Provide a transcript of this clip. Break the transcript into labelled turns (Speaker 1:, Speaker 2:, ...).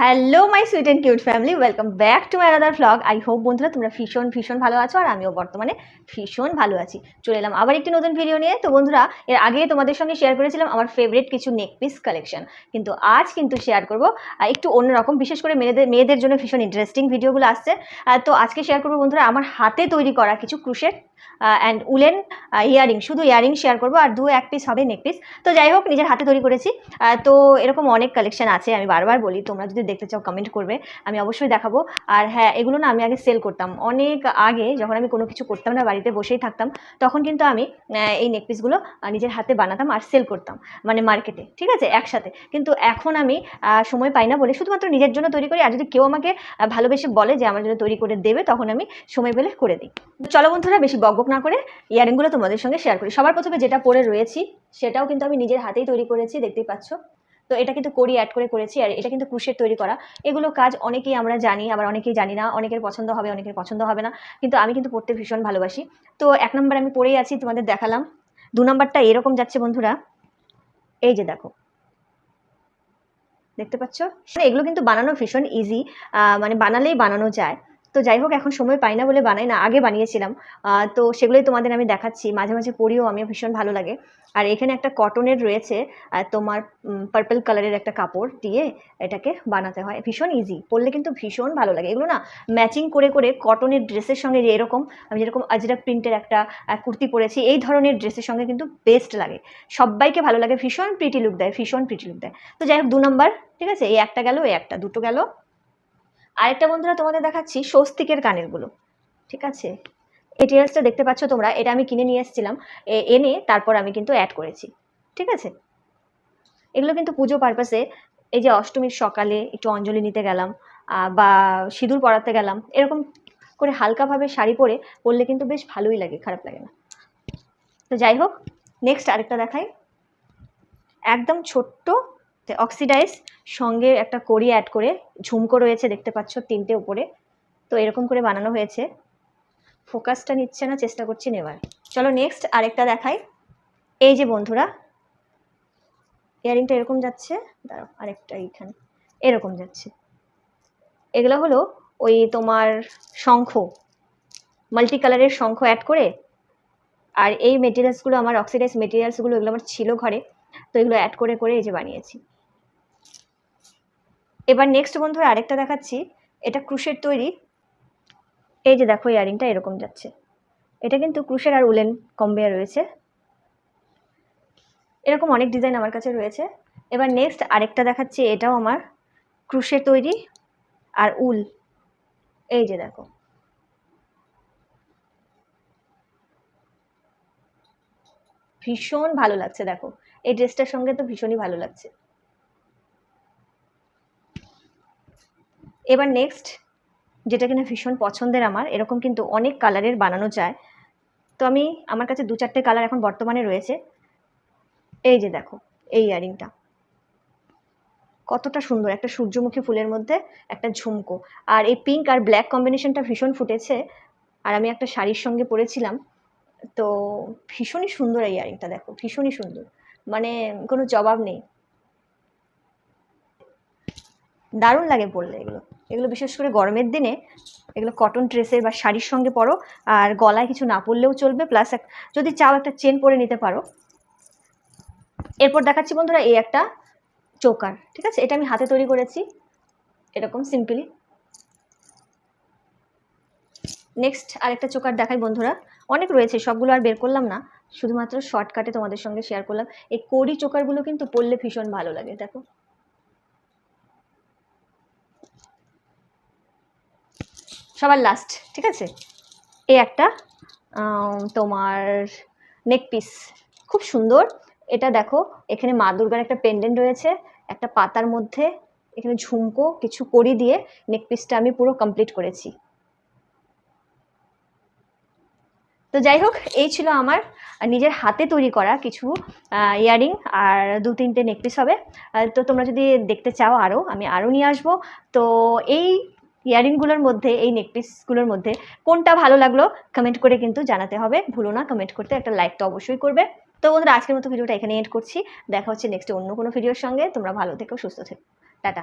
Speaker 1: Hello my sweet and cute family welcome back to my other vlog I hope বন্ধুরা তোমরা ভীষণ ভীষণ ভালো আছো আর আমিও বর্তমানে ভীষণ ভালো আছি। চলে এলাম আবার একটি নতুন ভিডিও নিয়ে। তো বন্ধুরা, এর আগে তোমাদের সঙ্গে শেয়ার করেছিলাম আমার ফেভারিট কিছু নেক পিস কালেকশন কিন্তু আজ কিন্তু শেয়ার করব একটু অন্যরকম বিশেষ করে মেয়েদের মেয়েদের জন্য ভীষণ ইন্টারেস্টিং ভিডিওগুলো আসছে। তো আজকে শেয়ার করব বন্ধুরা, আমার হাতে তৈরি করা কিছু ক্রুশের অ্যান্ড উলেন ইয়ারিং শুধু ইয়ারিং শেয়ার করব আর দু এক পিস হবে নেক পিস তো যাই হোক, নিজের হাতে তৈরি করেছি। তো এরকম অনেক কালেকশন আছে, আমি বারবার বলি, তোমরা যদি দেখতে চাও কমেন্ট করবে, আমি অবশ্যই দেখাবো। আর হ্যাঁ এগুলো না আমি আগে সেল করতাম। অনেক আগে যখন আমি কোনো কিছু করতাম না, বাড়িতে বসেই থাকতাম, তখন কিন্তু আমি এই নেক পিসগুলো নিজের হাতে বানাতাম আর সেল করতাম মানে মার্কেটে ঠিক আছে? একসাথে। কিন্তু এখন আমি সময় পাই না বলে শুধুমাত্র নিজের জন্য তৈরি করি, আর যদি কেউ আমাকে ভালোবেসে বলে যে আমার জন্য তৈরি করে দেবে, তখন আমি সময় পেলে করে দিই। চলো বন্ধুরা, বেশি বকবক না করে ইয়ারিংগুলো তোমাদের সঙ্গে শেয়ার করি। সবার প্রথমে যেটা পরে রয়েছি, সেটাও কিন্তু আমি নিজের হাতেই তৈরি করেছি, দেখতেই পাচ্ছ। তো এটা কিন্তু করি অ্যাড করে করেছি, আর এটা কিন্তু ক্রুশের তৈরি করা। এগুলো কাজ অনেকেই আমরা জানি, আবার অনেকেই জানি না, অনেকের পছন্দ হবে, অনেকের পছন্দ হবে না, কিন্তু আমি কিন্তু পড়তে ভীষণ ভালোবাসি। তো এক নম্বর আমি পড়েই আছি, তোমাদের দেখালাম। দু নম্বরটা এরকম যাচ্ছে, বন্ধুরা। এই যে দেখো। দেখতে পাচ্ছ? এগুলো কিন্তু বানানো ভীষণ ইজি মানে বানালেই বানানো যায়। তো যাই হোক এখন সময় পাই না বলে বানাই না, আগে বানিয়েছিলাম। তো সেগুলোই তোমাদের আমি দেখাচ্ছি। মাঝে মাঝে পড়িও, আমিও ভীষণ ভালো লাগে। আর এখানে একটা কটনের রয়েছে তোমার পার্পল কালারের একটা কাপড় দিয়ে এটাকে বানাতে হয়। ভীষণ ইজি পরলে কিন্তু ভীষণ ভালো লাগে। এগুলো না ম্যাচিং করে করে কটনের ড্রেসের সঙ্গে যে এরকম, আমি যেরকম আজরাক প্রিন্টের একটা কুর্তি পরেছি, এই ধরনের ড্রেসের সঙ্গে কিন্তু বেস্ট লাগে। সবাইকে ভালো লাগে, ভীষণ প্রিটি লুক দেয়, ভীষণ প্রিটি লুক দেয়। তো যাই হোক দু নম্বর ঠিক আছে? এই একটা গেল, এই একটা, দুটো গেল। আরেকটা বন্ধুরা তোমাদের দেখাচ্ছি স্বস্তিকের কানেরগুলো, ঠিক আছে? মেটেরিয়ালসটা দেখতে পাচ্ছ তোমরা, এটা আমি কিনে নিয়ে এসেছিলাম এনে তারপর আমি কিন্তু অ্যাড করেছি, ঠিক আছে? এগুলো কিন্তু পুজো পারপাসে এই যে অষ্টমীর সকালে একটু অঞ্জলি নিতে গেলাম বা সিঁদুর পরাতে গেলাম, এরকম করে হালকাভাবে শাড়ি পরে পরলে কিন্তু বেশ ভালোই লাগে, খারাপ লাগে না। তো যাই হোক নেক্সট আরেকটা দেখাই। একদম ছোট্ট অক্সিডাইজ সঙ্গে একটা কড়ি অ্যাড করে ঝুমকো রয়েছে দেখতে পাচ্ছ তিনটে উপরে। তো এরকম করে বানানো হয়েছে। ফোকাসটা নিচ্ছে না, চেষ্টা করছি নেবার চলো নেক্সট আরেকটা দেখাই। এই যে বন্ধুরা ইয়ারিংটা এরকম যাচ্ছে। দাঁড়াও, আরেকটা এইখানে। এরকম যাচ্ছে। এগুলো হলো ওই তোমার শঙ্খ মাল্টি কালারের শঙ্খ অ্যাড করে। আর এই মেটেরিয়ালসগুলো আমার অক্সিডাইজ মেটেরিয়ালসগুলো এগুলো আমার ছিল ঘরে। তো এগুলো অ্যাড করে করে এই যে বানিয়েছি। এবার নেক্সট বন্ধুরা আরেকটা দেখাচ্ছি। এটা ক্রুশের তৈরি। এই যে দেখো ইয়ারিংটা এরকম যাচ্ছে। এটা কিন্তু ক্রুশের আর উলেন কম্বেয়ার রয়েছে। এরকম অনেক ডিজাইন আমার কাছে রয়েছে। এবার নেক্সট আরেকটা দেখাচ্ছি, এটাও আমার ক্রুশের তৈরি আর উল। এই যে দেখো। ভীষণ ভালো লাগছে, দেখো। এই ড্রেসটার সঙ্গে তো ভীষণই ভালো লাগছে। এবার নেক্সট যেটা কিনা ভীষণ পছন্দের আমার, এরকম কিন্তু অনেক কালারের বানানো যায়। তো আমি, আমার কাছে দু চারটে কালার এখন বর্তমানে রয়েছে। এই যে দেখো, এই ইয়ারিংটা। কতটা সুন্দর, একটা সূর্যমুখী ফুলের মধ্যে একটা ঝুমকো। আর এই পিঙ্ক আর ব্ল্যাক কম্বিনেশনটা ভীষণ ফুটেছে। আর আমি একটা শাড়ির সঙ্গে পরেছিলাম। তো ভীষণই সুন্দর এই ইয়ারিংটা, দেখো, ভীষণই সুন্দর। মানে কোনো জবাব নেই। দারুণ লাগে পরলে এগুলো। এগুলো বিশেষ করে গরমের দিনে, এগুলো কটন ড্রেসের বা শাড়ির সঙ্গে পরো, আর গলায় কিছু না পরলেও চলবে প্লাস যদি চাও একটা চেন পরে নিতে পারো। এরপর দেখাচ্ছি বন্ধুরা এই একটা চোকার, ঠিক আছে? এটা আমি হাতে তৈরি করেছি, এরকম সিম্পলি নেক্সট আরেকটা চোকার দেখাই বন্ধুরা। অনেক রয়েছে, সবগুলো আর বের করলাম না। শুধুমাত্র শর্টকাটে তোমাদের সঙ্গে শেয়ার করলাম। এই কোড়ি চোকারগুলো কিন্তু পরলে ভীষণ ভালো লাগে, দেখো। সবার লাস্ট ঠিক আছে? এই একটা তোমার নেক পিস খুব সুন্দর। এটা দেখো, এখানে মা দুর্গার একটা পেন্ডেন্ট রয়েছে, একটা পাতার মধ্যে, এখানে ঝুমকো কিছু করি দিয়ে নেক পিসটা আমি পুরো কমপ্লিট করেছি। তো যাই হোক, এই ছিল আমার নিজের হাতে তৈরি করা কিছু ইয়ারিং আর দু তিনটে নেকপিস হবে। তো তোমরা যদি দেখতে চাও আরও আমি আরও নিয়ে আসব। তো এই ইয়ারিংগুলোর মধ্যে, এই নেকপিসগুলোর মধ্যে কোনটা ভালো লাগল কমেন্ট করে কিন্তু জানাতে হবে। ভুলো না কমেন্ট করতে একটা লাইক তো অবশ্যই করবে। তো বন্ধুরা, আজকের মতো ভিডিওটা এখানে এড করছি। দেখা হচ্ছে নেক্সট অন্য কোনো ভিডিওর সঙ্গে। তোমরা ভালো থেকো, সুস্থ থেকো। টাটা।